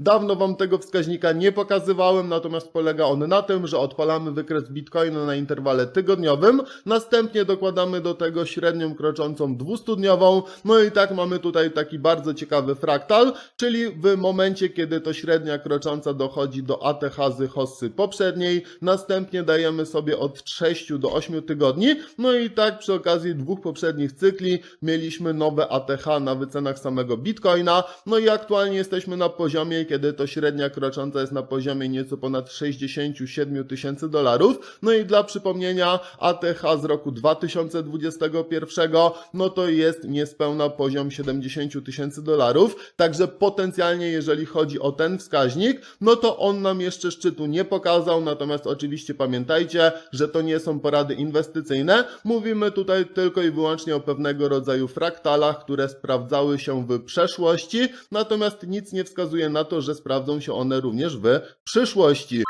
Dawno Wam tego wskaźnika nie pokazywałem, natomiast polega on na tym, że odpalamy wykres Bitcoina na interwale tygodniowym, następnie dokładamy do tego średnią kroczącą 200-dniową, no i tak mamy tutaj taki bardzo ciekawy fraktal, czyli w momencie, kiedy to średnia krocząca dochodzi do ATH z hossy poprzedniej, następnie dajemy sobie od 6 do 8 tygodni, no i tak przy okazji dwóch poprzednich cykli mieliśmy nowe ATH na wycenach samego Bitcoina, no i aktualnie jesteśmy na poziomie, kiedy to średnia krocząca jest na poziomie nieco ponad 67 tysięcy dolarów, no i dla przypomnienia ATH z roku 2021, no to jest niespełna poziom 70 tysięcy dolarów, także potencjalnie jeżeli chodzi o ten wskaźnik, no to on nam jeszcze szczytu nie pokazał, natomiast oczywiście pamiętajcie, że to nie są porady inwestycyjne, mówimy tutaj tylko i wyłącznie o pewnego rodzaju fraktalach, które sprawdzały się w przeszłości, natomiast nic nie wskazuje na to, że sprawdzą się one również w przyszłości.